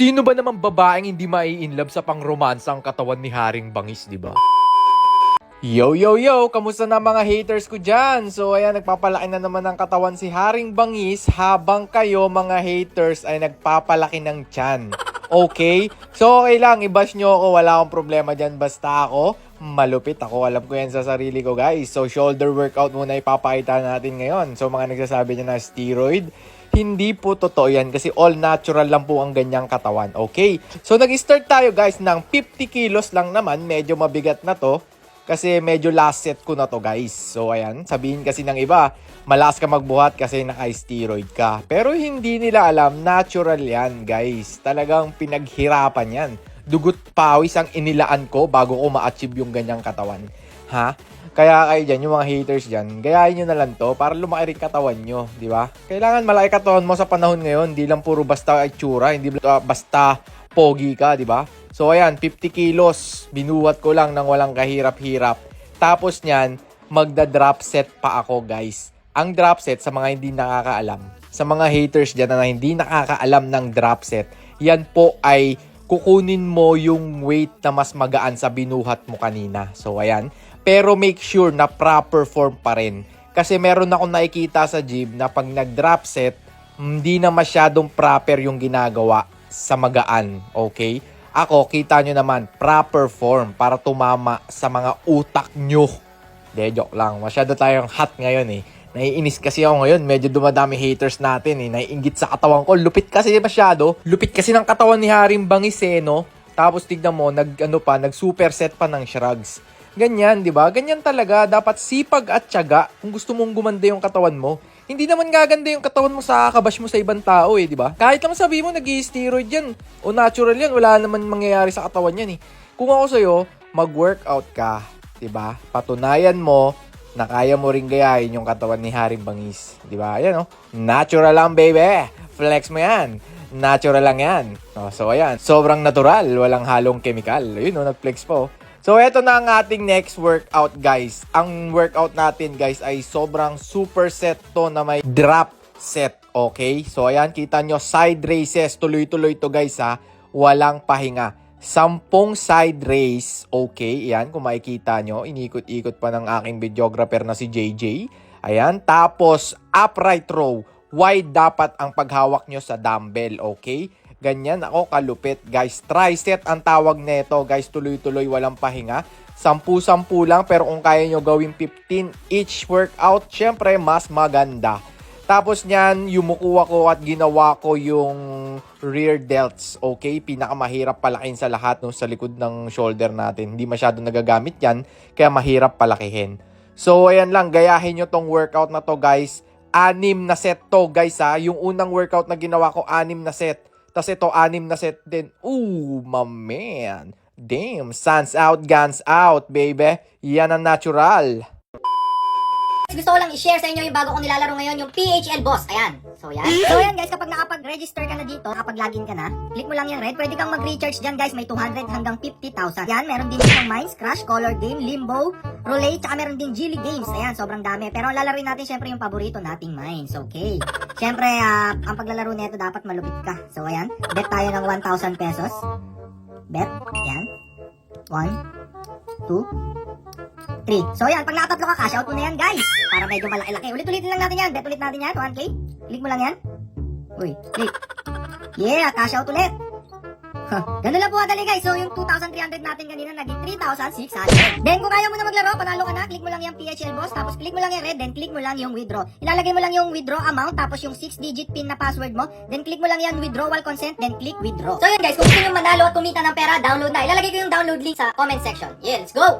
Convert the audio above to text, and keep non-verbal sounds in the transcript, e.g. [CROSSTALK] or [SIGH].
Sino ba namang babaeng hindi mai-inlove sa pang-romansa ang katawan ni Haring Bangis, di ba? Yo, yo, yo! Kamusta na mga haters ko dyan? So, ayan, nagpapalaki na naman ng katawan si Haring Bangis habang kayo, mga haters, ay nagpapalaki ng tiyan. Okay? So, okay lang, i-bash nyo ako, wala akong problema dyan. Basta ako, malupit ako. Alam ko yan sa sarili ko, guys. So, shoulder workout muna ipapakita natin ngayon. So, mga nagsasabi nyo na steroid, hindi po totoo yan kasi all natural lang po ang ganyang katawan. Okay? So, nag-start tayo, guys, ng 50 kilos lang naman. Medyo mabigat na to. Kasi medyo last set ko na to guys. So ayan, sabihin kasi ng iba, malas ka magbuhat kasi naka-steroid ka. Pero hindi nila alam, natural yan guys. Talagang pinaghirapan yan. Dugot pawis ang inilaan ko bago ko ma-achieve yung ganyang katawan. Ha? Kaya kayo dyan, yung mga haters dyan, gayahin nyo na lang to para lumaki rin katawan nyo, di ba? Kailangan malaki katawan mo sa panahon ngayon, hindi lang puro basta itsura, hindi uh, basta pogi ka, di ba? So ayan, 50 kilos, binuhat ko lang ng walang kahirap-hirap. Tapos niyan, magda-drop set pa ako guys. Ang drop set sa mga hindi nakakaalam, sa mga haters dyan na hindi nakakaalam ng drop set, yan po ay kukunin mo yung weight na mas magaan sa binuhat mo kanina. So ayan, pero make sure na proper form pa rin. Kasi meron akong nakikita sa gym na pag nag-drop set, hindi na masyadong proper yung ginagawa sa magaan. Okay? Ako, kita nyo naman, proper form para tumama sa mga utak nyo. De, joke lang. Masyado tayong hot ngayon eh. Naiinis kasi ako ngayon. Medyo dumadami haters natin eh. Naiingit sa katawan ko. Lupit kasi masyado. Lupit kasi ng katawan ni Haring Bangis eh, no? Tapos tignan mo, nag, ano pa, nag superset pa ng shrugs. Ganyan, di ba? Ganyan talaga. Dapat sipag at tiyaga kung gusto mong gumanda yung katawan mo. Hindi naman gaganda yung katawan mo sa kabash mo sa ibang tao eh, di ba? Kahit naman sabi mo nag steroid yan o natural yan, wala naman mangyayari sa katawan yan eh. Kung ako sa'yo, mag-workout ka, di ba? Patunayan mo na kaya mo ring gayahin yung katawan ni Haring Bangis. Di ba? Ayan oh. Natural lang, baby. Flex mo yan. Natural lang yan. Oh, so ayan, sobrang natural, walang halong chemical. Ayun oh, nag-flex po. So, eto na ang ating next workout, guys. Ang workout natin, guys, ay sobrang super set to na may drop set, okay? So, ayan, kita nyo, side races, tuloy-tuloy to, guys, ha? Walang pahinga. Sampung side race, okay, ayan, kung makikita nyo, inikot-ikot pa ng aking videographer na si JJ. Ayan, tapos, upright row, wide dapat ang paghawak nyo sa dumbbell, okay? Ganyan ako kalupit, guys. Tricep ang tawag nito, guys. Tuloy-tuloy, walang pahinga. Sampu-sampu lang, pero kung kaya nyo gawin 15 each workout, syempre, mas maganda. Tapos niyan, yumuko ako at ginawa ko yung rear delts, okay? Pinakamahirap palakin sa lahat no, sa likod ng shoulder natin. Hindi masyado nagagamit yan, kaya mahirap palakihin. So, ayan lang, gayahin nyo tong workout na to, guys. Anim na set to, guys, ha. Yung unang workout na ginawa ko, anim na set. Tapos ito, anim na set din. Ooh, my man. Damn, suns out, guns out, baby. Yan ang natural. Gusto ko lang i-share sa inyo yung bago kong nilalaro ngayon, yung PHL Boss. Ayan. So, yan. So, yan guys, kapag nakapag-register ka na dito, nakapag-login ka na, click mo lang yung red. Pwede kang mag-recharge dyan guys. May 200 hanggang 50,000. Yan, meron din itong Mines, Crash, Color Game, Limbo, Roulette, tsaka meron din Gilly Games. Ayan, sobrang dami. Pero ang lalaroin natin syempre yung paborito nating Mines. Okay. Syempre, ah, ang paglalaro nito dapat malupit ka. So, ayan. Bet tayo ng 1,000 pesos. Bet. Yan. 1, 2, 3. So yan, pag nakatatlo ka, cash out mo na yan guys. Para medyo malaki-laki. Ulit-ulitin lang natin yan. Bet ulit natin yan. 1K. Click mo lang yan. Uy, click. Yeah, cash out ulit. [LAUGHS] Ganun lang po kadali guys. So yung 2,300 natin kanina naging 3,600. Then kung kaya mo na maglaro, panalo ka na, click mo lang yung PHL boss, tapos click mo lang yung red, then click mo lang yung withdraw. Ilalagay mo lang yung withdraw amount, tapos yung 6-digit pin na password mo, then click mo lang yan withdrawal consent, then click withdraw. So yun guys, kung gusto nyo manalo at kumita ng pera, download na. Ilalagay ko yung download link sa comment section. Yeah, let's go!